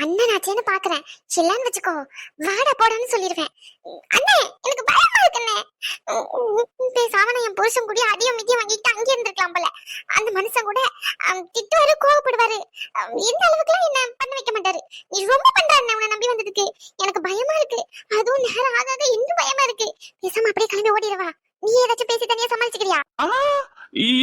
அண்ணன் ஆச்சேன்னு பாக்குறேன். சில்லன்னு வச்சுக்கோ. வாடா போடான்னு சொல்லிடுவேன். அண்ணே எனக்கு பயமா இருக்குண்ணே. பேசாம நான் என் புருஷன் கூட அடியும் மிதியும் வாங்கிட்டு அங்கே இருந்திருக்கலாம் போல. அந்த மனுஷன் கூட திட்டுவாரு கோவப்படுவாரு. எந்த அளவுக்குலாம் என்ன பண்ண வைக்க மாட்டாரு. நீ ரொம்ப பண்றாரு உன்னை நம்பி வந்ததுக்கு. எனக்கு பயமா இருக்கு. அதுவும் நேரம் ஆகாத இன்னும் பயமா இருக்கு. பேசாம அப்படியே கிளம்பி ஓடிடுவா. நீ ஏதாச்சும் பேசி தனியா சமாளிச்சுக்கிறியா?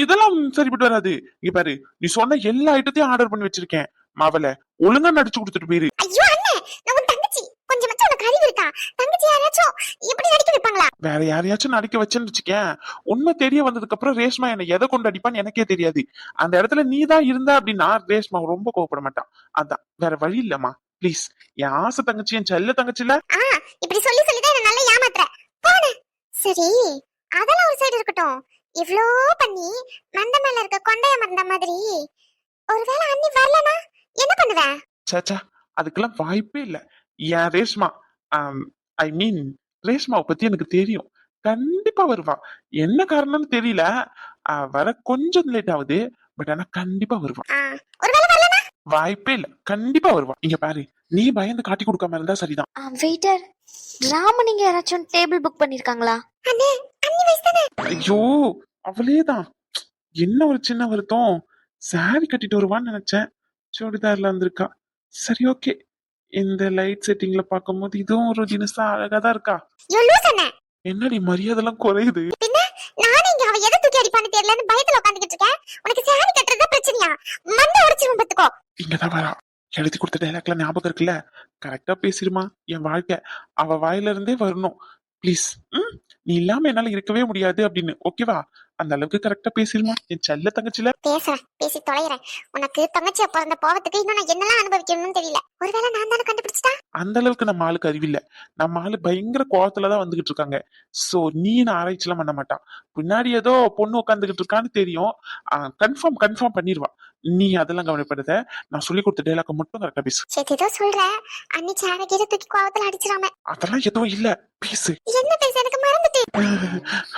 இதெல்லாம் சரிப்பட்டு வராது. இங்க பாரு நீ சொன்ன எல்லா ஐட்டத்தையும் ஆர்டர் பண்ணி வச்சிருக்கேன். மாவல ஒழுங்கா நடிச்சு கொடுத்துட்டு போயிரு. ஐயோ அண்ணே நான் உன் தங்கச்சி. கொஞ்சம் மச்சம் உனக்கு அறிவு இருக்கா? தங்கச்சி யாராச்சும் இப்படி நடிக்க வைப்பாங்களா? வேற யாரையாச்சும் நடிக்க வச்சேன்னு வச்சுக்கேன். உண்மை தெரிய வந்ததுக்கு அப்புறம் ரேஷ்மா என்னை எதை கொண்டு அடிப்பான்னு எனக்கே தெரியாது. அந்த இடத்துல நீ தான் இருந்த அப்படின்னா ரேஷ்மா ரொம்ப கோவப்பட மாட்டான் அதான் வேற வழி இல்லம்மா. ப்ளீஸ் என் ஆசை தங்கச்சி என் செல்ல தங்கச்சில. இப்படி சொல்லி சொல்லி தான் என்ன நல்லா ஏமாத்துற. சரி. அதெல்லாம் ஒரு சைடு இருக்கட்டும். இவ்ளோ பண்ணி மண்ட மேல இருக்க கொண்டைய மறந்த மாதிரி. ஒருவேளை அண்ணி வரலனா என்ன பண்ணுவ? சாச்சா அதுக்கெல்லாம் வாய்ப்பே இல்ல. என் ரேஷ்மா? ஐ மீன் ரேஷ்மாவை பத்தி எனக்கு தெரியும். கண்டிப்பா வருவா. என்ன காரணம்னு தெரியல. வர கொஞ்சம் லேட் ஆகுது. பட் ஆனா கண்டிப்பா வருவா. வாய்ப்பே இல்ல. கண்டிப்பா வருவா. இங்க பாரு. நீ பயந்து காட்டி கொடுக்காம இருந்தா சரிதான். வெயிட்டர் ராமனிங்க யாராச்சும் டேபிள் புக் பண்ணிருக்காங்களா? அண்ணே அண்ணி வயசு தானே? ஐயோ அவளேதான் என்ன ஒரு சின்ன வருத்தம். சாரி கட்டிட்டு வருவான்னு நினைச்சேன். சுடிதார்ல வந்திருக்கா. சரி ஓகே இந்த லைட் செட்டிங்ல பார்க்கும்போது இதுவும் ஒரு தினசா அழகா தான் இருக்கா? என்னடி மரியாதைலாம் குறையுது? பின்ன நானே இங்க அவ எதை தூக்கி அடிப்பான்னு தெரியலன்னு பயத்துல உட்காந்துக்கிட்டு இருக்கேன். உனக்கு சாரி கட்டுறது பிரச்சனையா? மண்டை உடைச்சிரும் பத்துக்கோ இங்கதான் வரா. எழுதி கொடுத்த டைலாக்ல ஞாபகம் இருக்குல்ல? கரெக்டா பேசிருமா என் வாழ்க்கை. அவ வாயில இருந்தே வரணும். ப்ளீஸ் ம்? நீ இல்லாம என்னால இருக்கவே முடியாது அப்படின்னு. ஓகேவா அந்த அளவுக்கு கரெக்டா பேசிருமா என் செல்ல தங்கச்சில? பேசுறேன் பேசி தொலைகிறேன் உனக்கு தங்கச்சியா பிறந்த போவதுக்கு இன்னும் நான் என்னெல்லாம் அனுபவிக்கணும்னு தெரியல. ஒருவேளை நான் தானே கண்டுபிடிச்சிட்டா? அந்த அளவுக்கு நம்ம ஆளுக்கு அறிவில்ல. நம்ம ஆளு பயங்கர கோவத்துலதான் வந்துகிட்டு இருக்காங்க. சோ நீ நான் ஆராய்ச்சிலாம் பண்ண மாட்டான் பின்னாடி ஏதோ பொண்ணு உட்காந்துக்கிட்டு இருக்கான்னு தெரியும். கன்ஃபார்ம் கன்ஃபார்ம் பண்ணிடுவா. நீ அதெல்லாம் கவலைப்படுத. நான் சொல்லி கொடுத்த டைலாக்க மட்டும் கரெக்டா பேசு. சரி ஏதோ சொல்ற. அன்னி சேர கீழ தூக்கி கோவத்துல அடிச்சிடாம. அதெல்லாம் எதுவும் இல்ல. பேசு. என்ன பேச? எனக்கு மறந்துட்டு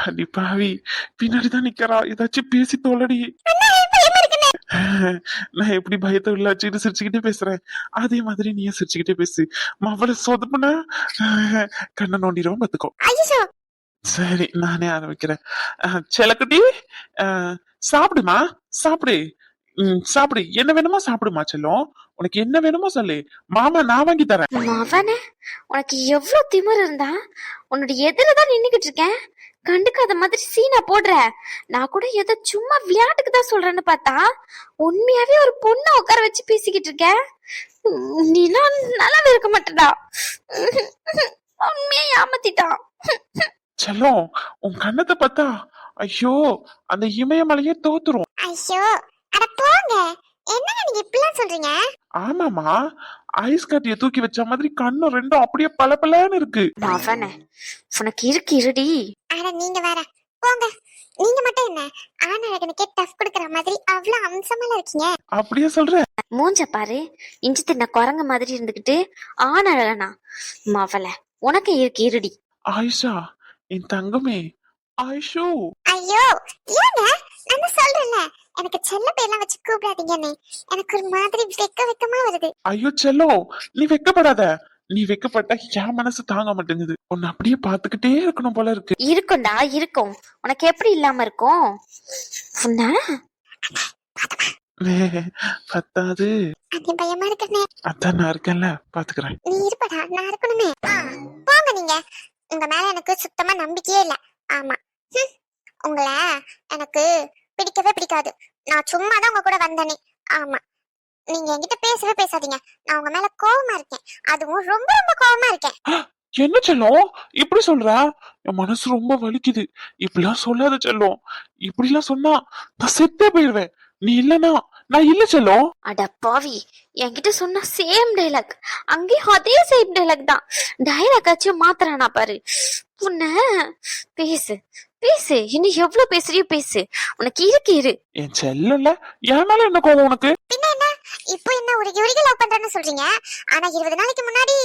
அடி பாவி பின்னாடிதான் நிக்கிறா. ஏதாச்சும் பேசி தோலடி நான் எப்படி பயத்தை உள்ளாச்சிட்டு சிரிச்சுக்கிட்டே பேசுறேன்? அதே மாதிரி நீயும் சிரிச்சுக்கிட்டே பேசு. மவளை சொதப்புன கண்ணை நோண்டிடுவோம் பாத்துக்கோ. சரி நானே ஆரம்பிக்கிறேன். அஹ், சாப்பிடுமா? சாப்பிடு. ம், சாப்பிடு. என்ன வேணுமோ சாப்பிடுமா செல்லம்? உனக்கு என்ன வேணுமோ சொல்லு. மாமா நான் வாங்கி தரேன். மவனே உனக்கு எவ்வளவு திமிரு இருந்தா? உன்னோட எதிர தான் நின்னுகிட்டு இருக்கேன். கண்டுக்காத மாதிரி சீனா போடுற. நான் கூட ஏதோ சும்மா விளையாட்டுக்கு தான் சொல்றேன்னு பார்த்தா உண்மையாவே ஒரு பொண்ணை உட்கார வச்சு பேசிக்கிட்டு இருக்க நீலாம் நல்லாவே இருக்க மாட்டடா. உண்மையா ஏமாத்திட்டான். செல்லம் உன் கண்ணத்தை பார்த்தா ஐயோ அந்த இமயமலையே தோத்துரும். ஐயோ அட போங்க. என்னங்க நீங்க இப்படிலாம் சொல்றீங்க? ஆமாமா ஐஸ் கட்டிய தூக்கி வச்ச மாதிரி கண்ணும் ரெண்டும் அப்படியே பளபளன்னு இருக்கு. மவனே உனக்கு இருக்கு இருடி. அட நீங்க வேற. போங்க. நீங்க மட்டும் என்ன? ஆண் அழகனுக்கே டஃப் கொடுக்கற மாதிரி அவ்வளவு அம்சமால இருக்கீங்க. அப்படியே சொல்ற. மூஞ்ச பாரு. இஞ்சி தின்ன குரங்கு மாதிரி இருந்துகிட்டு ஆண் அழகனா மவல உனக்கு இருக்கு இருடி. ஆயிஷா என் தங்கமே. ஆயிஷோ. ஐயோ ஏங்க? நான் சொல்றேன்ல. எனக்கு செல்ல பேர்லாம் வச்சு கூப்பிடாதீங்கன்னு. எனக்கு ஒரு மாதிரி வெக்க வெக்கமா வருது. ஐயோ செல்லோ நீ வெக்கப்படாத. நீ வெக்கப்பட்டா என் மனசு தாங்க மாட்டேங்குது. உன்னை அப்படியே பாத்துக்கிட்டே இருக்கணும் போல இருக்கு. இருக்கும்டா இருக்கும். உனக்கு எப்படி இல்லாம இருக்கும்? உன்ன? பத்தாது. அது பயமா இருக்குண்ணே அதான் நான் இருக்கேன்ல பாத்துக்கிறேன். நீ இருப்படா நான் இருக்கணுமே. போங்க நீங்க. உங்க மேல எனக்கு சுத்தமா நம்பிக்கையே இல்ல. ஆமா. உங்களை எனக்கு பிடிக்கவே பிடிக்காது. நான் சும்மா தான் உங்க கூட வந்தேனே. ஆமா. நீங்க என்கிட்ட பேசவே பேசாதீங்க. நான் உங்க மேல கோவமா இருக்கேன். அதுவும் ரொம்ப ரொம்ப கோவமா இருக்கேன். என்ன செல்லம்? இப்படி சொல்ற? என் மனசு ரொம்ப வலிக்குது. இப்படிலாம் சொல்லாத செல்லம். இப்படிலாம் சொன்னா நான் செத்தே போயிருவேன். நீ இல்லனா நான் இல்ல செல்லம். அட பாவி. என்கிட்ட சொன்ன சேம் டைலாக் அங்கேயும் அதே சேம் டைலாக் தான். டைலாக் ஆச்சும் மாத்துறானா பாரு. உன்ன பேசு. பேசு. இன்னும் எவ்வளவு பேசுறியோ பேசு. உனக்கு இருக்கு இரு. என் செல்லம்ல என் மேல என்ன கோவம் உனக்கு? பின்ன என்ன? இப்போ என்ன ஒரு யூரிகா லவ் பண்றேன்னு சொல்றீங்க? ஆனா இருபது நாளைக்கு முன்னாடி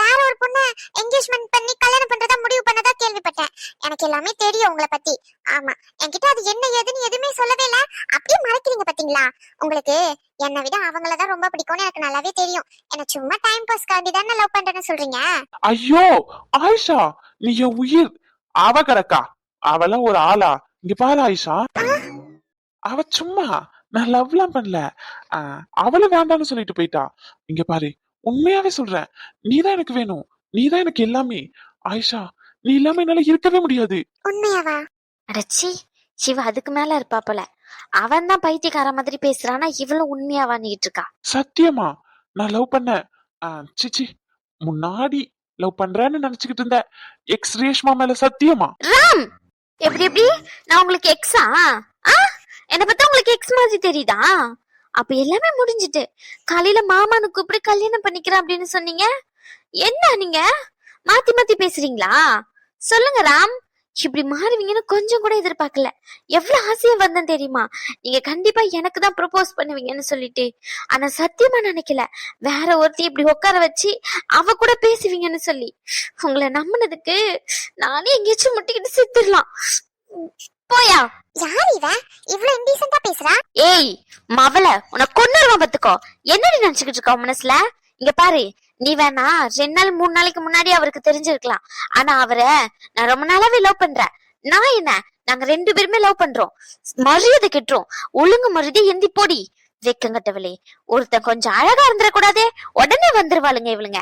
வேற ஒரு பொண்ண என்கேஜ்மெண்ட் பண்ணி கல்யாணம் பண்றதா முடிவு பண்ணதா கேள்விப்பட்டேன். எனக்கு எல்லாமே தெரியும் உங்களை பத்தி. ஆமா. என்கிட்ட அது என்ன ஏதுன்னு எதுவுமே சொல்லவே இல்ல. அப்படியே மறைக்கிறீங்க பாத்தீங்களா? உங்களுக்கு என்னை விட அவங்கள தான் ரொம்ப பிடிக்கும்னு எனக்கு நல்லாவே தெரியும். என்ன சும்மா டைம் பாஸ்க்காண்டி தானே லவ் பண்றேன்னு சொல்றீங்க? ஐயோ ஆயிஷா நீ என் உயிர். அவ அவெல்லாம் ஒரு ஆளா? இங்க பாரு ஆயிஷா. அவ சும்மா நான் லவ்லாம் பண்ணல. அவளும் வேண்டாம்னு சொல்லிட்டு போயிட்டா. இங்க பாரு உண்மையாவே சொல்றேன். நீதான் எனக்கு வேணும். நீதான் எனக்கு எல்லாமே. ஆயிஷா நீ இல்லாம என்னால இருக்கவே முடியாது. உண்மையாவா? அடச்சி சிவ அதுக்கு மேல இருப்பா போல. அவன் தான் பைத்தியக்கார மாதிரி பேசுறானா இவளும் உண்மையா வாங்கிட்டு இருக்கா? சத்தியமா? நான் லவ் பண்ண சிச்சி முன்னாடி லவ் பண்றேன்னு நினைச்சுக்கிட்டு இருந்தேன். எக்ஸ் ரேஷ்மா மேல சத்தியமா? ராம்! எப்படி எப்படி? நான் உங்களுக்கு எக்ஸா ஆ? என்ன பார்த்தா உங்களுக்கு எக்ஸ் மாதிரி தெரியுதா? அப்ப எல்லாமே முடிஞ்சிட்டு காலையில மாமானு கூப்பிட்டு கல்யாணம் பண்ணிக்கிறேன் அப்படின்னு சொன்னீங்க? என்ன நீங்க? மாத்தி மாத்தி பேசுறீங்களா? சொல்லுங்க ராம். இப்படி மாறுவீங்கன்னு கொஞ்சம் கூட எதிர்பார்க்கல. எவ்வளவு ஆசையா வந்தேன் தெரியுமா? நீங்க கண்டிப்பா எனக்கு தான் ப்ரொபோஸ் பண்ணுவீங்கன்னு சொல்லிட்டு. ஆனா சத்தியமா நினைக்கல. வேற ஒருத்தி இப்படி உட்கார வச்சு அவ கூட பேசுவீங்கன்னு சொல்லி. உங்களை நம்பினதுக்கு நானே எங்கேயாச்சும் முட்டிக்கிட்டு செத்துடலாம். போயா? யார் இவ? இவ்வளவு இன்டீசென்ட்டா பேசுறா? ஏய் மவள உனக்கு கொன்னுருவான் பாத்துக்கோ. என்னடி நினைச்சுக்கிட்டு இருக்க உன் மனசுல? இங்க பாரு நீ வேணா ரெண்டு நாள் மூணு நாளைக்கு முன்னாடி அவருக்கு தெரிஞ்சிருக்கலாம். ஆனா அவரை நான் ரொம்ப நாளாவே லவ் பண்றேன். நான் என்ன? நாங்க ரெண்டு பேருமே லவ் பண்றோம். மரியாதை கெட்டுரும் ஒழுங்கு மரியாதை எந்தி போடி. வெக்கங்கட்டவளே ஒருத்தன் கொஞ்சம் அழகா இருந்துடக்கூடாதே உடனே வந்துருவாளுங்க இவளுங்க.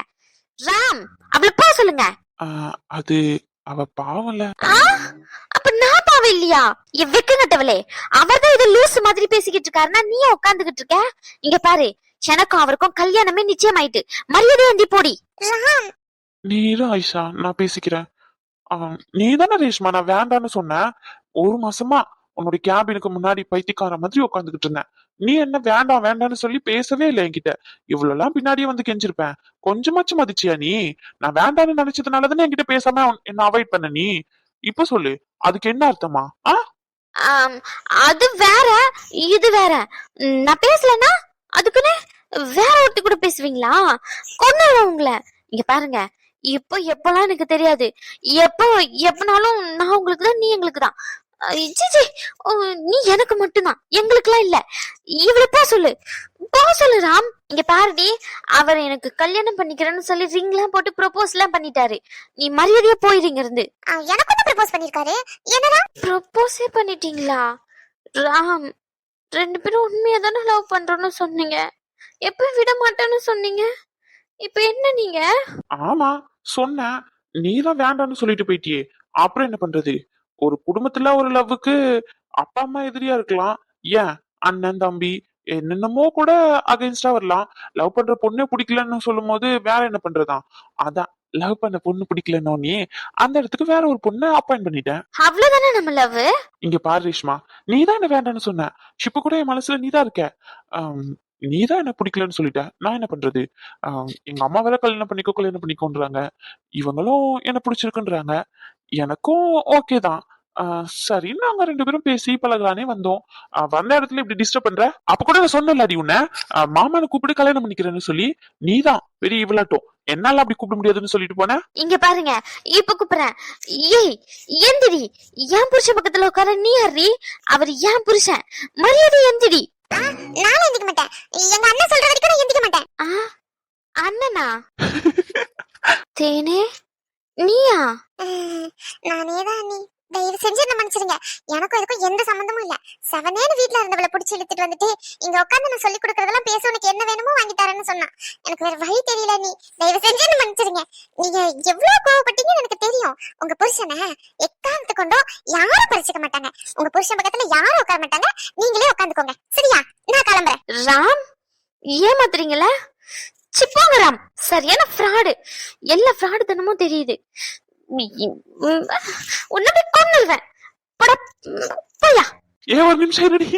ராம் அவளை போ சொல்லுங்க. அது அவ பாவம்ல. ஆ? அப்ப நான் பாவம் இல்லையா? வெக்கங்கட்டவளே அவர்தான் இது லூசு மாதிரி பேசிக்கிட்டு இருக்காருன்னா நீ உட்காந்துக்கிட்டு இருக்க? இங்க பாரு எனக்கும் அவருக்கும் கல்யாணமே நிச்சயமாயிட்டு. மரியாதை ஏந்தி போடி. நீதான் ஆயிஷா நான் பேசிக்கிறேன். நீ தானே ரேஷ்மா நான் வேண்டான்னு சொன்னேன் ஒரு மாசமா உன்னுடைய கேபினுக்கு முன்னாடி பைத்தியக்கார மாதிரி உட்காந்துக்கிட்டு இருந்தேன். நீ என்ன வேண்டாம் வேண்டாம்னு சொல்லி பேசவே இல்லை என்கிட்ட. இவ்வளவு எல்லாம் பின்னாடியே வந்து கெஞ்சிருப்பேன். கொஞ்சமாச்சும் மதிச்சியா நீ? நான் வேண்டாம்னு நினைச்சதுனால தானே என்கிட்ட பேசாம என்ன அவாய்ட் பண்ண நீ? இப்ப சொல்லு அதுக்கு என்ன அர்த்தமா? ஆ? அது வேற இது வேற. நான் பேசலன்னா? அதுக்குன்னு வேற ஒருத்தி கூட பேசுவீங்களா? கொண்டாட உங்களை. இங்க பாருங்க. இப்போ எப்பெல்லாம் எனக்கு தெரியாது. எப்போ எப்பனாலும் நான் உங்களுக்கு தான் நீ எங்களுக்கு தான். ஜிஜி நீ எனக்கு மட்டும்தான். எங்களுக்குலாம் இல்ல. இவளை போ சொல்லு. போ சொல்லு ராம். இங்க பாருடி. அவர் எனக்கு கல்யாணம் பண்ணிக்கிறேன்னு சொல்லி ரிங் எல்லாம் போட்டு ப்ரொபோஸ் எல்லாம் பண்ணிட்டாரு. நீ மரியாதையா போயிருங்க இருந்து எனக்கு தான் ப்ரப்போஸ் பண்ணிருக்காரு. என்னடா? ப்ரொபோஸே பண்ணிட்டீங்களா? ராம். ரெண்டு பேரும் உண்மையா தானே லவ் பண்றோம்னு சொன்னீங்க. எப்ப விட மாட்டேன்னு சொன்னீங்க? இப்ப என்ன நீங்க? ஆமா சொன்ன நீ தான் வேண்டாம்னு சொல்லிட்டு போயிட்டியே. அப்புறம் என்ன பண்றது? ஒரு குடும்பத்துல ஒரு லவ்வுக்கு அப்பா அம்மா எதிரியா இருக்கலாம். ஏன்? அண்ணன் தம்பி என்னென்னமோ கூட அகைன்ஸ்டா வரலாம். லவ் பண்ற பொண்ணே பிடிக்கலன்னு சொல்லும் போது வேற என்ன பண்றதா அதான் லவ் பண்ண பொண்ணு பிடிக்கலன்னோனே அந்த இடத்துக்கு வேற ஒரு பொண்ணை அப்பாயிண்ட் பண்ணிட்டேன். அவ்வளவுதானே நம்ம லவ் இங்க பாரு ரேஷ்மா நீதான் என்ன வேண்டாம்னு சொன்ன. இப்ப கூட என் மனசுல நீதான் இருக்க. ஆம், நீதான் என்ன பிடிக்கலன்னு சொல்லிட்ட. நான் என்ன பண்றது? எங்க அம்மா வேற கல்யாணம் பண்ணிக்கோ கல்யாணம் பண்ணிக்கோன்றாங்க. இவங்களும் என்ன பிடிச்சிருக்குன்றாங்க. எனக்கும் ஓகே தான். ஆ, சரி. நாங்க ரெண்டு பேரும் பேசி பழகலானே வந்தோம். வந்த இடத்துல இப்படி டிஸ்டர்ப் பண்ற? அப்ப கூட நான் சொன்னல அடி உன்ன மாமனை கூப்பிட்டு கல்யாணம் பண்ணிக்கிறேன்னு சொல்லி. நீதான் பெரிய இவளாட்டம். என்னால அப்படி கூப்பிட முடியாதுன்னு சொல்லிட்டு போன? இங்க பாருங்க. இப்ப கூப்பிடுறேன். ஏய் எந்திரி. என் புருஷன் பக்கத்துல உட்கார. நீ யாரி அவர் என் புருஷன். மரியாதை எந்திரி. நானும் எந்திக்க மாட்டேன். எங்க அண்ணன் சொல்ற வரைக்கும் நான் எந்திக்க மாட்டேன். ஆ அண்ணனா? தேனே நீயா? நானே தான் நீ. தயவு செஞ்சு என்ன மன்னிச்சிருங்க. எனக்கும் இதுக்கும் எந்த சம்பந்தமும் இல்ல. செவனேன்னு வீட்ல இருந்தவளை புடிச்சு இழுத்துட்டு வந்துட்டு இங்க உட்காந்து நான் சொல்லி கொடுக்கறதெல்லாம் பேச உனக்கு என்ன வேணுமோ வாங்கி தரேன்னு சொன்னான். எனக்கு வேற வழி தெரியல நீ. தயவு செஞ்சு என்ன மன்னிச்சிருங்க. நீங்க எவ்வளவு கோவப்பட்டீங்கன்னு எனக்கு தெரியும். உங்க புருஷனை எக்காரணத்து கொண்டோ யாரும் பறிச்சுக்க மாட்டாங்க. உங்க புருஷன் பக்கத்துல யாரும் உட்கார மாட்டாங்க. நீங்களே உட்காந்துக்கோங்க. சரியா? நான் கிளம்புறேன். ராம் ஏமாத்துறீங்களா? சிப்பாங்க ராம் சரியான ஃப்ராடு எல்லா ஃப்ராடு தினமும் தெரியுது. உன்னை போய் கொன்னுருவேன் போடா, போயா ஏ ஒரு நிமிஷம் இருடி.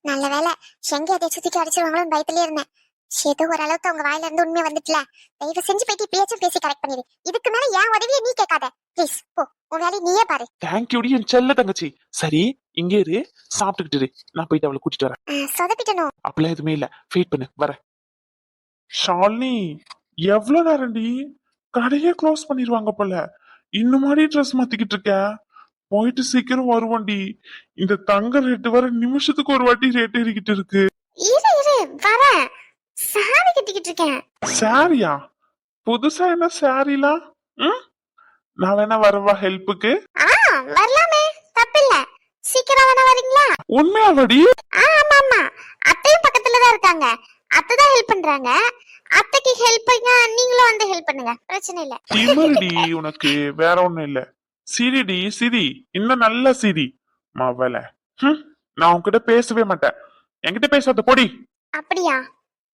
நல்ல வேலை எங்க அதை சுத்திட்டு அடிச்சிருவாங்களோன்னு பயத்திலே இருந்தேன். ஏதோ ஓரளவுக்கு உங்க வாயில இருந்து உண்மை வந்துட்டுல. தயவு செஞ்சு போயிட்டு இப்பயாச்சும் பேசி கரெக்ட் பண்ணிடு. இதுக்கு மேல என் உதவியை நீ கேட்காத. ப்ளீஸ் போ. உன் வேலையை நீயே பாரு. தேங்க்யூடி என் செல்ல தங்கச்சி. சரி இங்கே இரு. சாப்பிட்டுக்கிட்டு இரு. நான் போயிட்டு அவளை கூட்டிட்டு வரேன். அஹ், சொதப்பிட்டணும் அப்பெல்லாம் எதுவுமே இல்ல. வெயிட் பண்ணு. வரேன் ஷாலினி எவ்வளவு நேரம்டி? கடையே க்ளோஸ் பண்ணிடுவாங்க போல. இன்னும் மாதிரி ட்ரெஸ் மாத்திக்கிட்டு இருக்க போயிட்டு சீக்கிரம் வருவோண்டி. இந்த தங்க ரேட்டு வர நிமிஷத்துக்கு ஒரு வாட்டி ரேட் ஏறிக்கிட்டு இருக்கு. இரு இரு வரேன் சாரி கட்டிக்கிட்டு இருக்கேன் சாரியா புதுசா என்ன சாரிலாம் ம்? நான் வேணா வரவா ஹெல்ப்புக்கு ஆ வரலாமே. தப்பில்ல. சீக்கிரம் வேணா வரீங்களா? உண்மையாவடி? ஆ ஆமா ஆமா. அத்தையும் பக்கத்துல தான் இருக்காங்க. அத்தை தான் ஹெல்ப் பண்றாங்க. அத்தைக்கு ஹெல்ப் பண்ணா நீங்களும் வந்து ஹெல்ப் பண்ணுங்க. பிரச்சனை இல்ல. திமிருடி உனக்கு வேற ஒண்ணும் இல்ல. சிரிடி சிரி. இன்னும் நல்ல சிரி. மவல ஹம், நான் உன்கிட்ட பேசவே மாட்டேன். என்கிட்ட பேசாத பொடி. அப்படியா?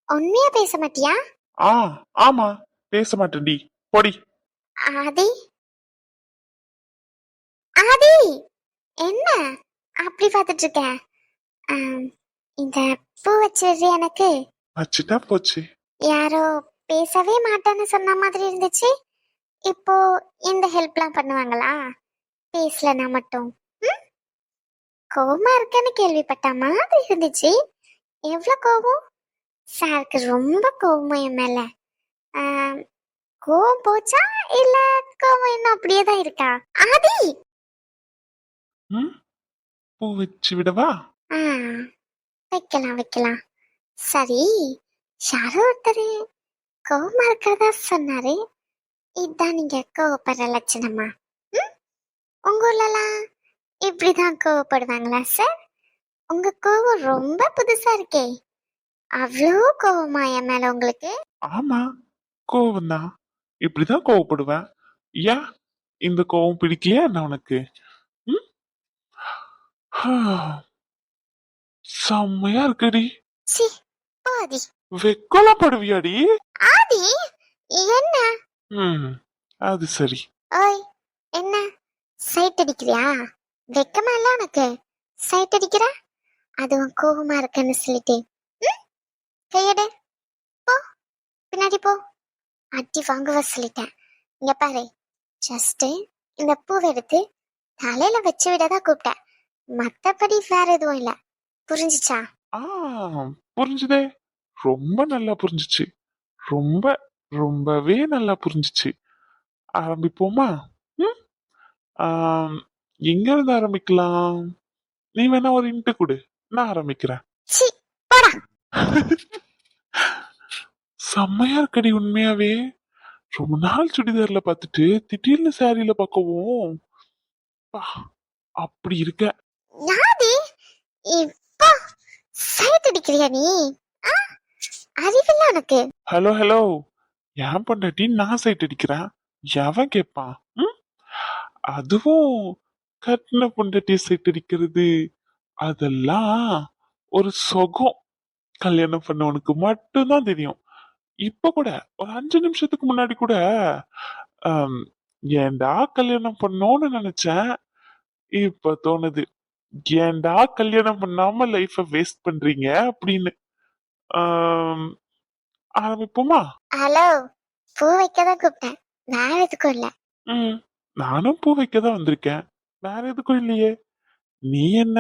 உண்மையா பேச மாட்டியா? ஆ ஆமா. பேச மாட்டேன்டி பொடி. ஆதி? ஆதி! என்ன? அப்படி பார்த்துட்டு இருக்க. இந்த பூ வச்சிடுறி எனக்கு. வச்சுட்டா போச்சு. யாரோ பேசவே மாட்டேன்னு சொன்ன மாதிரி இருந்துச்சு. இப்போ இந்த ஹெல்ப்லாம் பண்ணுவாங்களா? பேசலனா மட்டும்? கோவமா இருக்கேன்னு கேள்விப்பட்ட மாதிரி இருந்துச்சு. எவ்வளவு கோவம்? சாருக்கு ரொம்ப கோவமா என் மேல. கோவம் போச்சா இல்ல கோவம் இன்னும் அப்படியே தான் இருக்கா? ஆதி! பூ வச்சு விடவா? வைக்கலாம் வைக்கலாம். சரி. யாரோ ஒருத்தர் கோவமா இருக்கிறதா சொன்னாரு இதுதான் நீங்க கோவப்படுற லட்சணமா? உங்க ஊர்லலாம் இப்படிதான் கோவப்படுவாங்களா சார் உங்க கோவம் ரொம்ப புதுசா இருக்கே அவ்வளோ கோவமா என் மேல உங்களுக்கு ஆமா கோவம் தான் இப்படிதான் கோவப்படுவேன் ஏன் இந்த கோவம் பிடிக்கலையா என்ன உனக்கு. செம்மையா இருக்குடி சி ஆதி வெக்கோலாம் படுவியாடி ஆதி என்ன? ம் அது சரி. ஓய் என்ன? சைட் அடிக்கிறியா? வெக்கமா இல்ல உனக்கு? சைட் அடிக்கிற? அதுவும் கோவமா இருக்குன்னு சொல்லிட்டு? கையெடு. போ. பின்னாடி போ. அடி வாங்குவ சொல்லிட்டேன். இங்க பாரு. ஜஸ்ட் இந்த பூவை எடுத்து தலையில வச்சு விடதான் கூப்பிட்டேன். மத்தபடி வேற எதுவும் இல்ல. புரிஞ்சுச்சா? ஆ புரிஞ்சுதே. ரொம்ப நல்லா புரிஞ்சுச்சு. ரொம்ப ரொம்பவே நல்லா புரிஞ்சுச்சு. ஆரம்பிப்போமா? ம்? எங்க இருந்து ஆரம்பிக்கலாம்? நீ வேணா ஒரு இன்ட்டு கொடு. நான் ஆரம்பிக்கிறேன். செம்மையா இருக்கடி உண்மையாவே. ரொம்ப நாள் சுடிதார்ல பார்த்துட்டு திடீர்னு சாரியில பார்க்கவும். பா, அப்படி இருக்க. நீ? அறிவில்ல உனக்கு? Hello hello. என் பொண்டாட்டி நான் சைட் அடிக்கிறேன். எவன் கேட்பான் ம்? அதுவும் கட்டின பொண்டாட்டி சைட் அடிக்கிறது. அதெல்லாம் ஒரு சுகம். கல்யாணம் பண்ணவனுக்கு மட்டும்தான் தெரியும். இப்ப கூட ஒரு அஞ்சு நிமிஷத்துக்கு முன்னாடி கூட ஏண்டா ஏன்டா கல்யாணம் பண்ணோன்னு நினைச்சேன். இப்ப தோணுது ஏன்டா கல்யாணம் பண்ணாம லைஃப வேஸ்ட் பண்றீங்க அப்படின்னு. ஆரம்பிப்போமா ஹலோ பூ வைக்க தான் கூப்பிட்டேன். வேற எதுக்கும் இல்ல. ம் நானும் பூ வைக்க தான் வந்திருக்கேன். வேற எதுக்கும் இல்லையே. நீ என்ன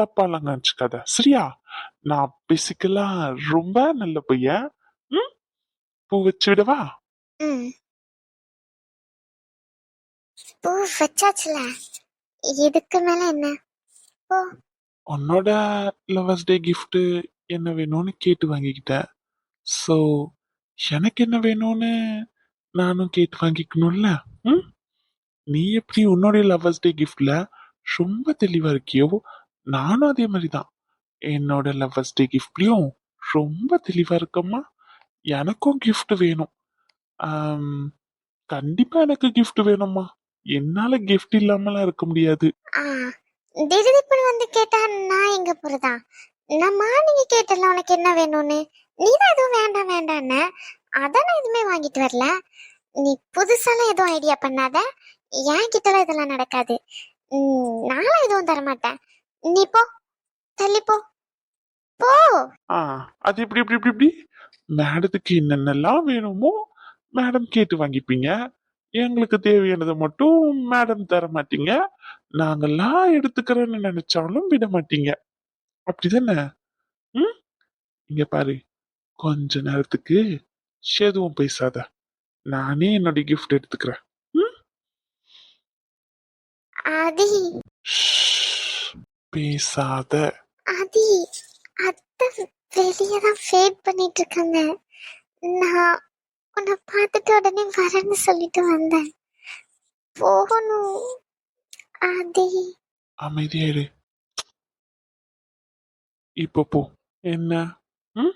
தப்பாலாம் நினைச்சுக்காத சரியா? நான் பேசிக்கலா ரொம்ப நல்ல பையன். ம் பூ வச்சு விடவா? பூ வச்சாச்சுல. இதுக்கு மேல என்ன? உன்னோட லவர்ஸ் டே gift என்ன வேணும்னு கேட்டு வாங்கிக்கிட்டேன் ஸோ எனக்கு என்ன வேணும்னு நானும் கேட்டு வாங்கிக்கணும்ல? ம்? நீ எப்படி உன்னோடைய லவ்வர்ஸ் டே கிஃப்டில் ரொம்ப தெளிவாக இருக்கியோ நானும் அதே மாதிரி தான் என்னோட லவ்வர்ஸ் டே கிஃப்ட்லேயும் ரொம்ப தெளிவாக இருக்கம்மா. எனக்கும் கிஃப்ட் வேணும். கண்டிப்பாக எனக்கு கிஃப்ட் வேணும்மா. என்னால் கிஃப்ட் இல்லாமலாம் இருக்க முடியாது. வந்து கேட்டா நான் எங்க போறதா? நான் மார்னிங் கேட்டல உனக்கு என்ன வேணும்னு? நீ தான் எதுவும் வேண்டாம் வேண்டான்னு அதான் எதுவுமே வாங்கிட்டு வரல. நீ புதுசாலாம் எதுவும் ஐடியா பண்ணாத. என் கிட்டலாம் இதெல்லாம் நடக்காது. நானும் எதுவும் தரமாட்டேன். நீ போ. தள்ளி போ. போ. ஆ அது எப்படி எப்படி எப்படி எப்படி மேடத்துக்கு என்னென்னலாம் வேணுமோ மேடம் கேட்டு வாங்கிப்பீங்க. எங்களுக்கு தேவையானதை மட்டும் மேடம் தர மாட்டீங்க நாங்கெல்லாம் எடுத்துக்கிறோன்னு நினைச்சாலும் விட மாட்டீங்க அப்படிதானே ம். இங்க பாரு கொஞ்ச நேரத்துக்கு எதுவும் பேசாத நானே என்னுடைய கிஃப்ட் எடுத்துக்கிறேன். ம்? ஆதி. ஷ், பேசாத. ஆதி அத்தை வெளியே தான் வெயிட் பண்ணிட்டு இருக்காங்க. நான் உன்னை பார்த்துட்டு உடனே வரேன்னு சொல்லிட்டு வந்தேன். போகணும். ஆதி. அமைதியாயிரு. இப்போ போ. என்ன? ம்?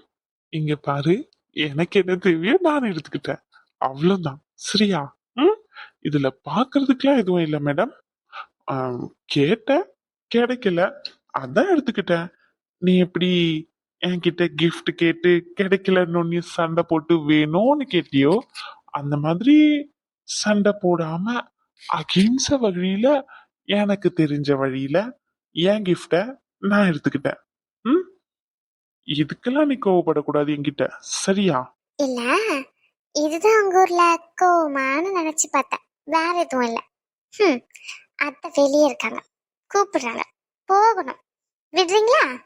இங்க பாரு. எனக்கு என்ன தேவையோ நான் எடுத்துக்கிட்டேன். அவ்வளவுதான். சரியா? ம்? இதுல பாக்குறதுக்குலாம் எதுவும் இல்லை மேடம் கேட்டேன். கிடைக்கல. அதான் எடுத்துக்கிட்டேன். நீ எப்படி என்கிட்ட gift கேட்டு கிடைக்கலன்னு சண்டை போட்டு வேணும்னு கேட்டியோ அந்த மாதிரி சண்டை போடாம அகிம்ச வழியில எனக்கு தெரிஞ்ச வழியில என் கிஃப்ட நான் எடுத்துக்கிட்டேன். இதுக்கெல்லாம் நீ கோவப்படக்கூடாது என்கிட்ட? சரியா? இல்ல இதுதான் உங்க ஊர்ல கோவமானு நினைச்சு பார்த்தேன். வேற எதுவும் இல்ல. ஹம் அத்தை வெளியே இருக்காங்க. கூப்பிடுறாங்க. போகணும். விடுறீங்களா?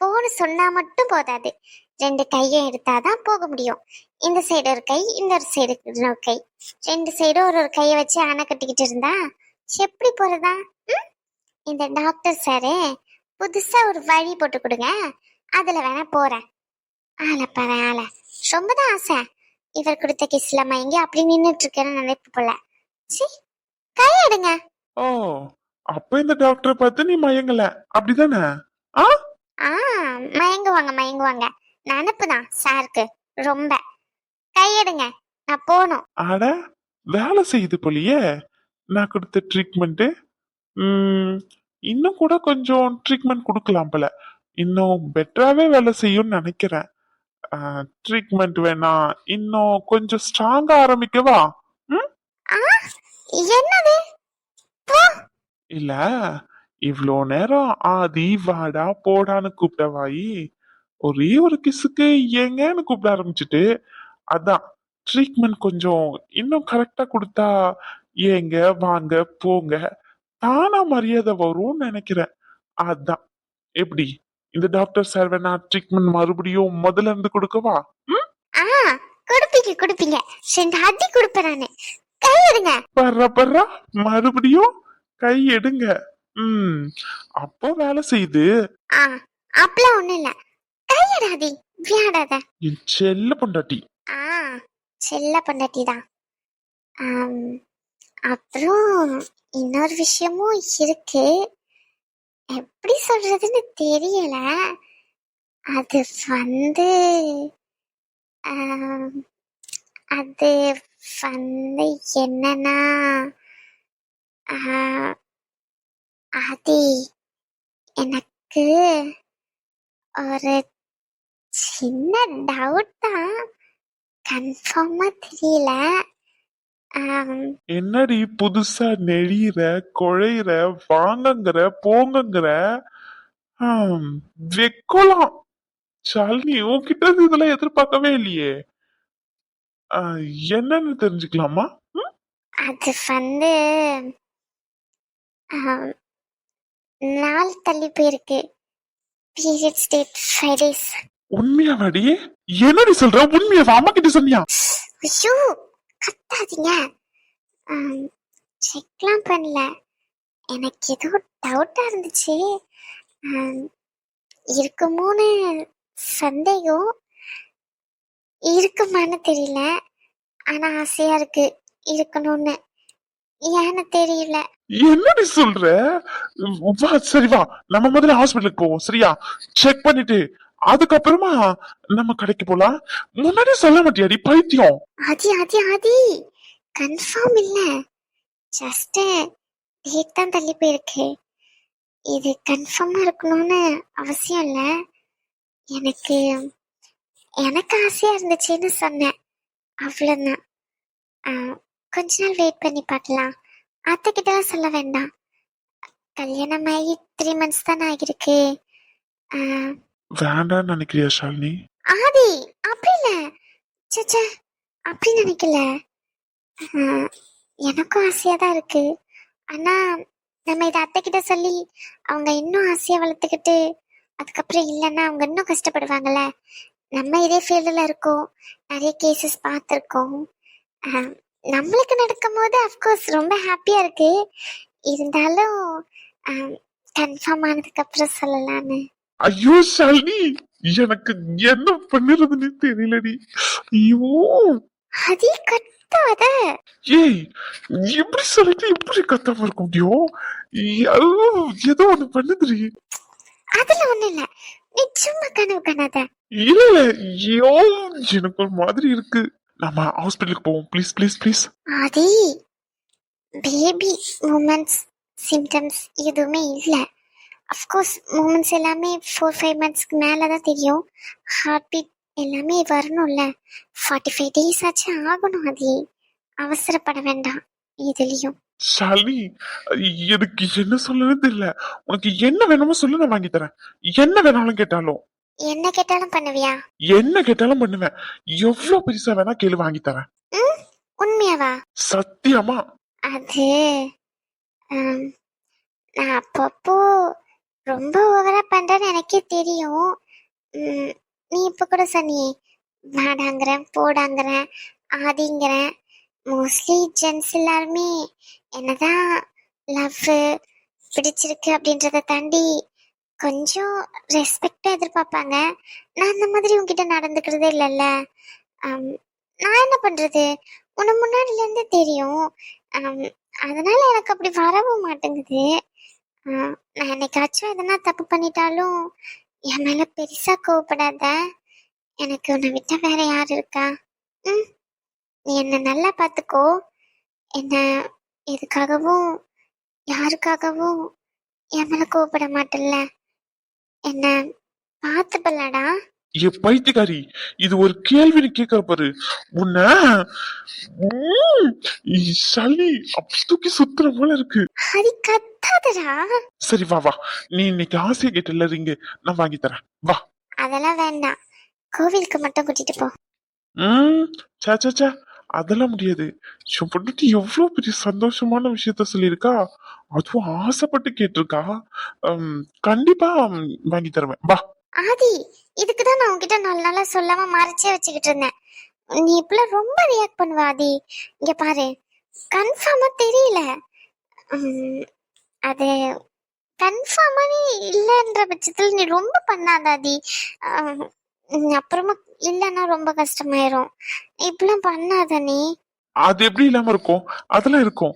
போன்னு சொன்னா மட்டும் போதாது. ரெண்டு கையை எடுத்தாதான் போக முடியும். இந்த சைடு ஒரு கை இந்த ஒரு சைடு இன்னொரு கை. ரெண்டு சைடும் ஒரு ஒரு கையை வச்சு அணை கட்டிக்கிட்டு இருந்தா எப்படி போறதா? ம்? இந்த டாக்டர் சாரு புதுசா ஒரு வழி போட்டு கொடுங்க. அதுல வேணா போறேன். ஆளை பாரு ஆளை. ரொம்ப தான் ஆசை. இவர் கொடுத்த கிஸ்ல மயங்கி அப்படி நின்னுட்டு இருக்கேன்னு நினைப்பு போல. சி கையெடுங்க. ஓ அப்ப இந்த டாக்டரை பார்த்து நீ மயங்கல. அப்படிதானே? ஆ? ஆ மயங்குவாங்க மயங்குவாங்க. நினப்பு தான் சாருக்கு. ரொம்ப. கையெடுங்க நான் போகணும் அட வேலை செய்யுது போலியே. நான் கொடுத்த ட்ரீட்மெண்ட் இன்னும் கூட கொஞ்சம் ட்ரீட்மெண்ட் கொடுக்கலாம் போல. இன்னும் பெட்டராகவே வேலை செய்யும்னு நினைக்கிறேன். ட்ரீட்மெண்ட் வேணா இன்னும் கொஞ்சம் ஸ்ட்ராங்கா ஆரம்பிக்கவா என்னது? இல்ல இவ்ளோ நேரம் ஆதி வாடா போடான்னு கூப்பிட்ட வாயி ஒரே ஒரு கிசுக்கு ஏங்கன்னு கூப்பிட ஆரம்பிச்சுட்டு அதான் ட்ரீட்மெண்ட் கொஞ்சம் இன்னும் கரெக்டா கொடுத்தா ஏங்க வாங்க போங்க தானா மரியாதை வரும்னு நினைக்கிறேன். அதான் எப்படி? இந்த டாக்டர் சார் வேணா ட்ரீட்மெண்ட் மறுபடியும் முதல்ல இருந்து கொடுக்கவா? ஆ கொடுப்பீங்க கொடுப்பீங்க. ரெண்டு அடி கொடுப்பேன் நானு. கையெடுங்க பர்றா பர்றா. மறுபடியும் கை எடுங்க. ம் அப்போ வேலை செய்யுது. ஆ அப்பெல்லாம் ஒண்ணும் இல்ல. கையெடாதி விளையாடாத. என் செல்ல பொண்டாட்டி. ஆ செல்ல பொண்டாட்டி தான். அப்புறம் இன்னொரு விஷயமும் இருக்கு. எப்படி சொல்றதுன்னு தெரியல. அது வந்து அது வந்து என்னன்னா அது ஆதி எனக்கு ஒரு சின்ன டவுட் தான். கன்ஃபார்மாக தெரியல. என்னடி புதுசா நெழியிற குழையிற வாங்கங்கிற போங்கங்கிற? வெக்கலாம். சாலினி உன்கிட்ட இதெல்லாம் எதிர்பார்க்கவே இல்லையே. என்னன்னு தெரிஞ்சுக்கலாமா? அது வந்து நாள் தள்ளி போயிருக்கு. பீரியட்ஸ் டேட் உண்மையாவாடி? என்னடி சொல்ற? உண்மையாவா? அம்மா கிட்ட சொன்னியா? ஐயோ! கத்தாதீங்க. செக்லாம் பண்ணல. எனக்கு ஏதோ டவுட்டாக இருந்துச்சு. இருக்குமோன்னு சந்தேகம். இருக்குமான்னு தெரியல. ஆனால் ஆசையாக இருக்கு. இருக்கணும்னு. ஏன்னு தெரியல. என்னடி சொல்ற? வா சரி வா. நம்ம முதல்ல ஹாஸ்பிட்டலுக்கு போவோம். சரியா? செக் பண்ணிட்டு அதுக்கப்புறமா நம்ம கடைக்கு போலாம். முன்னாடி சொல்ல மாட்டியாடி பைத்தியம். ஆதி ஆதி ஆதி. கன்ஃபார்ம் இல்ல. ஜஸ்ட் டேட் தான் தள்ளி போயிருக்கு. இது கன்ஃபார்மா இருக்கணும்னு அவசியம் இல்ல. எனக்கு எனக்கு ஆசையா இருந்துச்சுன்னு சொன்னேன். அவ்வளவுதான். ஆ, கொஞ்ச நாள் வெயிட் பண்ணி பார்க்கலாம். அத்தைக்கிட்டலாம் சொல்ல வேண்டாம். கல்யாணம் ஆகி த்ரீ மந்த்ஸ் தானே ஆகியிருக்கு. ஆ, வேண்டாம்னு நினைக்கிறியா ஷாலினி? ஆதி அப்படி இல்ல. சச்சா அப்படி நினைக்கல. எனக்கும் ஆசையா தான் இருக்கு. ஆனா நம்ம இதை அத்தை கிட்ட சொல்லி அவங்க இன்னும் ஆசையா வளர்த்துக்கிட்டு அதுக்கப்புறம் இல்லைன்னா அவங்க இன்னும் கஷ்டப்படுவாங்கல்ல. நம்ம இதே ஃபீல்டில் இருக்கோம். நிறைய கேசஸ் பார்த்துருக்கோம். நம்மளுக்கு நடக்கும் போது அஃப்கோர்ஸ் ரொம்ப ஹாப்பியாக இருக்கு. இருந்தாலும் கன்ஃபார்ம் ஆனதுக்கப்புறம் சொல்லலான்னு. ஐயோ ஷாலினி எனக்கு என்ன பண்ணுறதுன்னு தெரியலடி. ஐயோ. அதே கத்தாத. ஏய் எப்படி சொல்லிட்டு எப்படி கத்தாம இருக்க முடியும்? ஏதோ ஒண்ணு பண்ணுதுடி. அதுல ஒண்ணும் இல்ல. நீ சும்மா கனவு காணாத. இல்ல இல்ல ஐயோ எனக்கு ஒரு மாதிரி இருக்கு. நம்ம ஹாஸ்பிட்டலுக்கு போவோம். Please please please. அதே பேபி மூமெண்ட்ஸ் சிம்டம்ஸ் எதுவுமே இல்லை. அஃப்கோர்ஸ் மூமெண்ட்ஸ் எல்லாமே ஃபோர் ஃபைவ் மந்த்ஸ்க்கு மேலே தான் தெரியும். ஹார்ட் பீட் எல்லாமே வரணும்ல. ஃபார்ட்டி ஃபைவ் டேஸ் ஆச்சு ஆகணும் அதே அவசரப்பட வேண்டாம் இதுலேயும் ஷாலினி எனக்கு என்ன சொல்லணும்னு தெரியல. உனக்கு என்ன வேணுமோ சொல்லு நான் வாங்கி தரேன். என்ன வேணாலும் கேட்டாலும். என்ன கேட்டாலும் பண்ணுவியா? என்ன கேட்டாலும் பண்ணுவேன். எவ்வளவு பெருசா வேணா கேளு வாங்கி தரேன். உண்மையாவா? சத்தியமா. அது நான் அப்பப்போ ரொம்ப ஓவரா பண்றேன்னு எனக்கே தெரியும். நீ இப்ப கூட சொன்னியே வாடாங்கிறேன் போடாங்கிறேன் ஆதிங்கிறேன். மோஸ்ட்லி ஜென்ஸ் எல்லாருமே என்னதான் லவ் பிடிச்சிருக்கு அப்படின்றத தாண்டி கொஞ்சம் ரெஸ்பெக்டாக எதிர்பார்ப்பாங்க. நான் அந்த மாதிரி உங்ககிட்ட நடந்துக்கிறதே இல்லைல்ல. நான் என்ன பண்ணுறது உன முன்னாடிலேருந்து தெரியும். அதனால் அதனால எனக்கு அப்படி வரவும் மாட்டேங்குது. நான் என்னைக்காச்சும் எதனா தப்பு பண்ணிட்டாலும் என் மேல பெருசா கோவப்படாத. எனக்கு உன்னை விட்டா வேற யார் இருக்கா? ம் நீ என்ன நல்லா பார்த்துக்கோ என்ன எதுக்காகவும் யாருக்காகவும் என் மேல கோவப்பட மாட்டல்ல. என்ன பார்த்துப்பலடா ஏ பைத்தியக்காரி இது ஒரு கேள்வி நீ கேட்கற பாரு. உன்ன சளி தூக்கி சுத்துற போல இருக்கு. சரி வா வா. நீ இன்னைக்கு ஆசையை கேட்டல ரிங்கு நான் வாங்கி தரேன். வா. அதெல்லாம் வேண்டாம். கோவிலுக்கு மட்டும் கூட்டிட்டு போ. ம் சே சே, சே. அதெல்லாம் முடியாது. பொண்ணுட்டு எவ்வளவு பெரிய சந்தோஷமான விஷயத்த சொல்லியிருக்கா? அதுவும் ஆசைப்பட்டு கேட்டிருக்கா. உம், கண்டிப்பா வாங்கி தருவேன். வா. ஆதி இதுக்கு தான் நான் உன்கிட்ட நாலு நாளா சொல்லாம மறைச்சே வச்சுக்கிட்டு இருந்தேன். நீ இப்பெல்லாம் ரொம்ப ரியாக்ட் பண்ணுவ ஆதி. இங்க பாரு. கன்ஃபார்மா தெரியல. அது கன்ஃபார்மா நீ இல்லைன்ற பட்சத்தில் நீ ரொம்ப பண்ணாத ஆதி. ஆஹ், உம், அப்புறமா இல்லைன்னா ரொம்ப கஷ்டமாயிரும். இப்பெல்லாம் பண்ணாத நீ. அது எப்படி இல்லாம இருக்கும்? அதெல்லாம் இருக்கும்.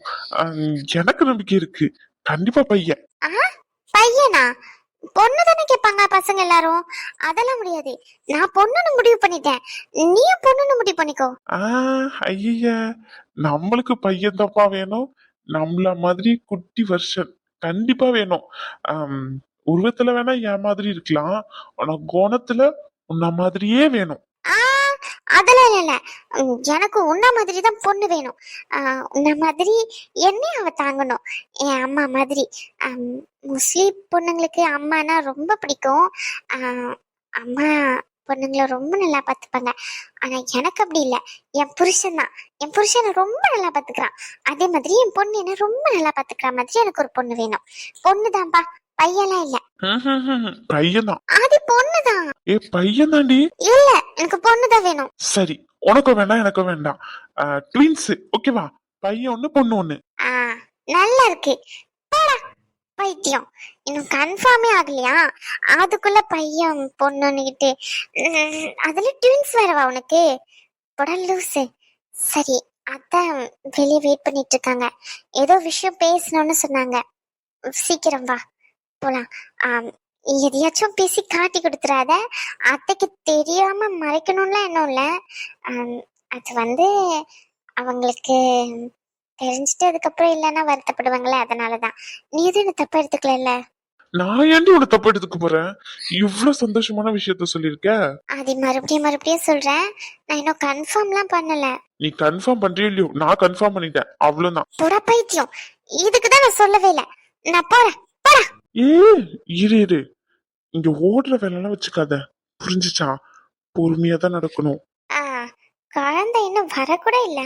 எனக்கு நம்பிக்கை இருக்கு. கண்டிப்பா பையன். பையனா? பொண்ணு தானே கேட்பாங்க பசங்க எல்லாரும்? அதெல்லாம் முடியாது. நான் பொண்ணுன்னு முடிவு பண்ணிட்டேன். நீயும் பொண்ணுன்னு முடிவு பண்ணிக்கோ. ஐயா நம்மளுக்கு பையன் தப்பா வேணும். நம்மள மாதிரி குட்டி வருஷன். கண்டிப்பா வேணும். உருவத்துல வேணா என் மாதிரி இருக்கலாம். ஆனா கோணத்துல உன்ன மாதிரியே வேணும். அதெல்லாம் இல்லை எனக்கு உன்ன மாதிரி தான் பொண்ணு வேணும். உன்ன மாதிரி என்னையும் அவ தாங்கணும். என் அம்மா மாதிரி. முஸ்லீம் பொண்ணுங்களுக்கு அம்மானா ரொம்ப பிடிக்கும். அம்மா பொண்ணுங்களை ரொம்ப நல்லா பார்த்துப்பாங்க. ஆனால் எனக்கு அப்படி இல்லை. என் புருஷன் தான். என் புருஷனை ரொம்ப நல்லா பார்த்துக்கிறான். அதே மாதிரி என் பொண்ணு என்ன ரொம்ப நல்லா பார்த்துக்கிற மாதிரி எனக்கு ஒரு பொண்ணு வேணும். பொண்ணு தான்ப்பா பையன்லாம் இல்ல. பையன்? தான் அது பொண்ணு தான் ஏ பையன் தாண்டி இல்ல எனக்கு பொண்ணு தான் வேணும். சரி உனக்கும் வேண்டாம். எனக்கும் வேண்டாம் ட்வின்ஸ் ஓகேவா பையன் ஒண்ணு பொண்ணு ஒண்ணு. ஆ நல்லா இருக்கு. போடா பைத்தியம் இன்னும் கன்ஃபார்மே ஆகலையா? அதுக்குள்ள பையன் பொண்ணுன்னுகிட்டு. உம், அதுல ட்வின்ஸ் வேறவா உனக்கு? போடா லூசு. சரி அதான் வெளியே வெயிட் பண்ணிட்டு இருக்காங்க. ஏதோ விஷயம் பேசணும்னு சொன்னாங்க. சீக்கிரம் வா. போலாம். ஆம், எதையாச்சும் பேசி காட்டி கொடுத்துறாத. அத்தைக்கு தெரியாம மறைக்கணும்லாம் இன்னும் இல்லை. அது வந்து அவங்களுக்கு தெரிஞ்சுட்டு அதுக்கப்புறம் இல்லைன்னா வருத்தப்படுவாங்களே அதனாலதான். நீ எதுவும் என்ன தப்பா எடுத்துக்கல நான் ஏன்டி உன்னை தப்பு எடுத்துக்க போறேன்? இவ்வளவு சந்தோஷமான விஷயத்த சொல்லியிருக்க? அது மறுபடியும் மறுபடியும் சொல்றேன். நான் இன்னும் கன்ஃபார்ம்லாம் பண்ணல. நீ கன்ஃபார்ம் பண்றியோ இல்லையோ நான் கன்ஃபார்ம் பண்ணிட்டேன். அவ்வளவுதான். புற பைத்தியம் இதுக்கு தான் நான் சொல்லவே இல்லை. நான் போறேன். ஏ இரு இரு. இங்க ஓடுற வேலைலாம் வச்சுக்காத. புரிஞ்சுச்சா? பொறுமையா தான் நடக்கணும். ஆ குழந்தை இன்னும் வரக்கூட இல்ல.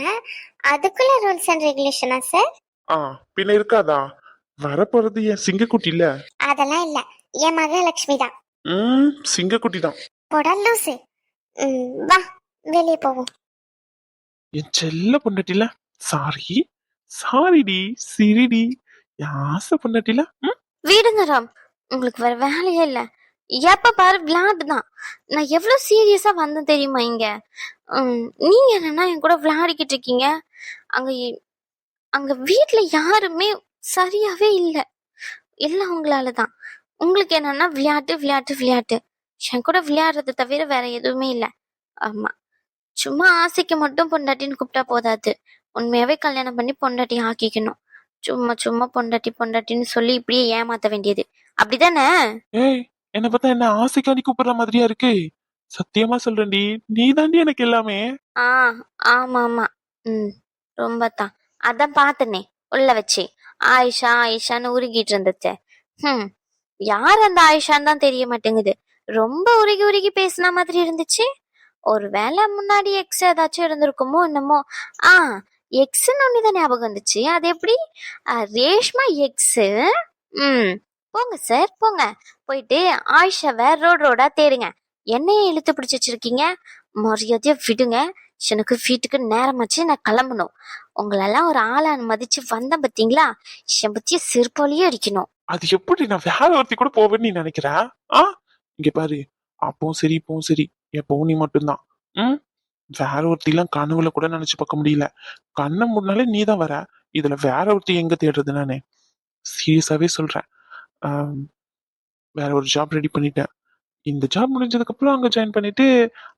அதுக்குள்ள ரூல்ஸ் அண்ட் ரெகுலேஷனா சார்? ஆ பின்ன இருக்காதா? வரப்போறது என் சிங்கக்குட்டி இல்ல? அதெல்லாம் இல்ல. என் மக லட்சுமி தான். ம் சிங்கக்குட்டி தான். போடா லூசு. வா வெளியே போவோம். என் செல்ல பொண்டாட்டில? சாரி. சாரிடி சிரிடி. என் ஆசை பொண்டாட்டில? ம்? வீடுங்க ராம். உங்களுக்கு வேற வேலையே இல்ல. எப்ப பாரு விளையாட்டு தான். நான் எவ்வளவு சீரியஸா வந்தேன் தெரியுமா இங்க? நீங்க என்னன்னா என் கூட விளையாடிக்கிட்டு இருக்கீங்க. அங்க அங்க வீட்டுல யாருமே சரியாவே இல்லை. எல்லாம் உங்களால தான். உங்களுக்கு என்னன்னா விளையாட்டு விளையாட்டு விளையாட்டு. என் கூட விளையாடுறதை தவிர வேற எதுவுமே இல்லை. ஆமா. சும்மா ஆசைக்கு மட்டும் பொண்டாட்டின்னு கூப்பிட்டா போதாது. உண்மையாவே கல்யாணம் பண்ணி பொண்டாட்டி ஆக்கிக்கணும். சும்மா சும்மா பொண்டாட்டி பொண்டாட்டின்னு சொல்லி இப்படியே ஏமாத்த வேண்டியது. அப்படிதானே ஏய் என்ன பார்த்தா என்ன ஆசைக்காண்டி கூப்பிடுற மாதிரியா இருக்கு? சத்தியமா சொல்றேன்டி. நீ தாண்டி எனக்கு எல்லாமே. ஆ ஆமா ஆமா ம் ரொம்ப தான் அதான் பார்த்தனே உள்ள வச்சு. ஆயிஷா ஆயிஷான்னு உருகிட்டு இருந்துச்சு. ம் யார் அந்த ஆயிஷான்னு தான் தெரிய மாட்டேங்குது. ரொம்ப உருகி உருகி பேசின மாதிரி இருந்துச்சு. ஒருவேளை முன்னாடி எக்ஸ் ஏதாச்சும் இருந்திருக்குமோ என்னமோ. ஆ எக்ஸ்ன்னு ஒன்று தான் ஞாபகம் வந்துச்சு. அது எப்படி? ரேஷ்மா எக்ஸ் ம். போங்க சார் போங்க. போயிட்டு ஆயிஷாவை ரோடு ரோடா தேடுங்க. என்னையே இழுத்து பிடிச்சி வச்சிருக்கீங்க? மரியாதையா விடுங்க. எனக்கு வீட்டுக்கு நேரமாச்சு. நான் கிளம்பணும். உங்களெல்லாம் ஒரு ஆளா மதிச்சு வந்தேன் பாத்தீங்களா? என் பத்திய செருப்பாலேயே அடிக்கணும். அது எப்படி? நான் வேற ஒருத்தி கூட போவேன்னு நீ நினைக்கிற? ஆ? இங்க பாரு. அப்பவும் சரி இப்பவும் சரி. எப்பவும் நீ மட்டும்தான். ம்? வேற ஒருத்திலாம் கனவுல கூட நினைச்சு பார்க்க முடியல. கண்ணை முன்னாலே நீ தான் வர. இதுல வேற ஒருத்தி எங்க தேடுறது நானு? சீரியஸாவே சொல்றேன். வேற ஒரு ஜாப் ரெடி பண்ணிட்டேன். இந்த ஜாப் முடிஞ்சதுக்கு அப்புறம் அங்க ஜாயின் பண்ணிட்டு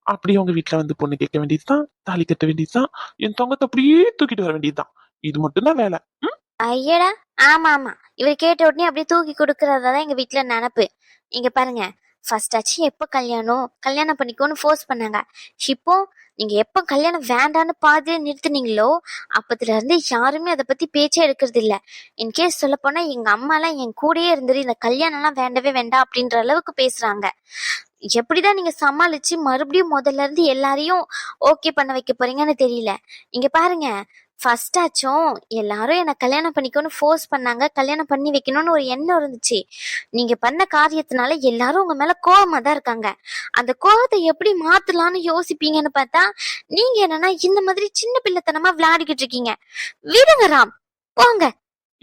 அப்படியே உங்க வீட்டுல வந்து பொண்ணு கேட்க வேண்டியதுதான் தாலி கட்ட வேண்டியதுதான் என் தொங்கத்தை அப்படியே தூக்கிட்டு வர வேண்டியதுதான். இது மட்டும்தான் வேலை. ம்? ஐயடா ஆமா ஆமா இவர் கேட்ட உடனே அப்படியே தூக்கி கொடுக்கறதா எங்க வீட்டுல நினப்பு. இங்க பாருங்க ஃபர்ஸ்ட் ஆச்சு கல்யாணம்? கல்யாணம் பண்ணிக்கோன்னு ஃபோர்ஸ் பண்ணாங்க. இப்போ நீங்கள் எப்போ கல்யாணம் வேண்டான்னு பாதி நிறுத்துனீங்களோ அப்போதுலேருந்து யாருமே அதை பற்றி பேச்சே எடுக்கிறது இல்லை. இன்கேஸ் சொல்லப்போனால் எங்கள் அம்மாலாம் என் கூடயே இருந்துட்டு இந்த கல்யாணம்லாம் வேண்டவே வேண்டாம் அப்படின்ற அளவுக்கு பேசுகிறாங்க எப்படிதான் நீங்கள் சமாளித்து மறுபடியும் முதல்ல இருந்து எல்லாரையும் ஓகே பண்ண வைக்க போறீங்கன்னு தெரியல. இங்கே பாருங்க ஃபர்ஸ்ட் ஆச்சும் எல்லாரும் என்னை கல்யாணம் பண்ணிக்கணும்னு ஃபோர்ஸ் பண்ணாங்க. கல்யாணம் பண்ணி வைக்கணும்னு ஒரு எண்ணம் இருந்துச்சு. நீங்க பண்ண காரியத்தினால எல்லாரும் உங்க மேல கோவமா தான் இருக்காங்க. அந்த கோவத்தை எப்படி மாத்தலாம்னு யோசிப்பீங்கன்னு பார்த்தா நீங்க என்னன்னா இந்த மாதிரி சின்ன பிள்ளைத்தனமா விளையாடிக்கிட்டு இருக்கீங்க. விடுங்க ராம் போங்க.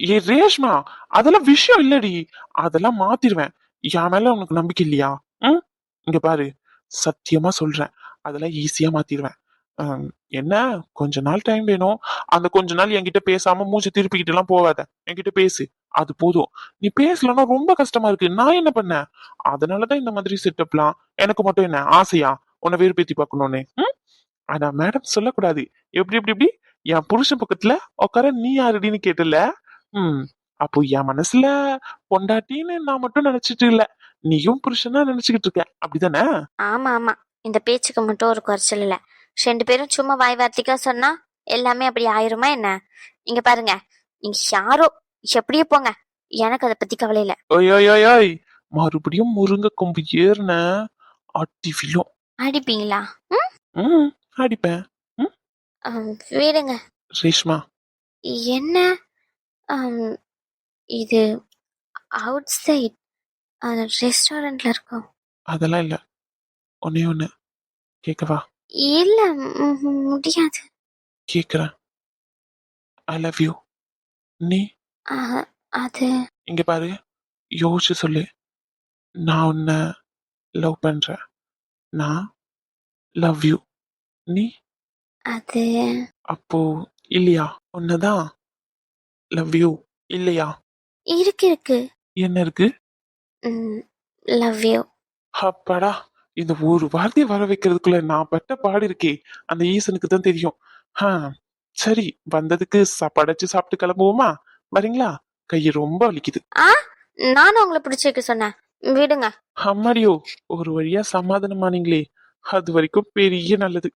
ஏ ரேஷ்மா அதெல்லாம் விஷயம் இல்லடி. அதெல்லாம் மாத்திருவேன். என் மேல உனக்கு நம்பிக்கை இல்லையா? ம்? இங்க பாரு. சத்தியமா சொல்றேன். அதெல்லாம் ஈஸியா மாத்திருவேன். என்ன? கொஞ்ச நாள் டைம் வேணும். அந்த கொஞ்ச நாள் என்கிட்ட பேசாம மூச்சு திருப்பிக்கிட்டு எல்லாம் போகாத. என்கிட்ட பேசு. அது போதும். நீ பேசலன்னா ரொம்ப கஷ்டமா இருக்கு. நான் என்ன பண்ணேன்? அதனாலதான் இந்த மாதிரி செட்டப்லாம் எனக்கு மட்டும் என்ன? ஆசையா? உன்னை வேறுபேத்தி பார்க்கணும்னு. ம்? ஆனா மேடம் சொல்லக்கூடாது. எப்படி எப்படி எப்படி? என் புருஷன் பக்கத்துல உட்கார நீ யாருடின்னு கேட்டல. ம். அப்போ என் மனசுல பொண்டாட்டின்னு நான் மட்டும் நினைச்சிட்டு இல்ல. நீயும் புருஷனா நினைச்சுக்கிட்டு இருக்க. அப்படிதானே? ஆமா ஆமா. இந்த பேச்சுக்கு மட்டும் ஒரு குறைச்சல் இல்லை. ரெண்டு பேரும் சும்மா வாய் வார்த்தைக்கா சொன்னா எல்லாமே அப்படி ஆயிருமா என்ன? இங்க பாருங்க. நீங்க யாரோ? எப்படியே போங்க. எனக்கு அதை பத்தி கவலை இல்ல. ஓய் மறுபடியும் முருங்கை கொம்பு ஏறின. அட்டி விழும் அடிப்பீங்களா? ம் அடிப்பேன். விடுங்க. ரேஷ்மா. என்ன? இது அவுட் சைட் ரெஸ்டாரண்ட்ல இருக்கும். அதெல்லாம் இல்ல. ஒன்னே ஒண்ணு கேக்கவா? இல்ல முடியாது. கேக்குறேன் ஐ லவ் யூ நீ? அது. இங்க பாரு. யோசிச்சு சொல்லு. நான் உன்னை லவ் பண்றேன். நான் லவ் யூ நீ? அது. அப்போ இல்லையா? உன்னதான் லவ் யூ இல்லையா? இருக்கு இருக்கு. என்ன இருக்கு? லவ் யூ அப்பாடா. இந்த ஒரு வார்த்தையை வர வைக்கிறதுக்குள்ள நான் பட்ட பாடு இருக்கே. அந்த ஈசனுக்கு தான் தெரியும். ஆ, சரி வந்ததுக்கு சாப்பாடாச்சு சாப்பிட்டு கிளம்புவோமா? வரீங்களா? கை ரொம்ப வலிக்குது. ஆ நானும் உங்களை பிடிச்சிருக்க சொன்னேன். விடுங்க. அம்மாடியோ ஒரு வழியா சமாதானமானீங்களே. அது வரைக்கும் பெரிய நல்லது.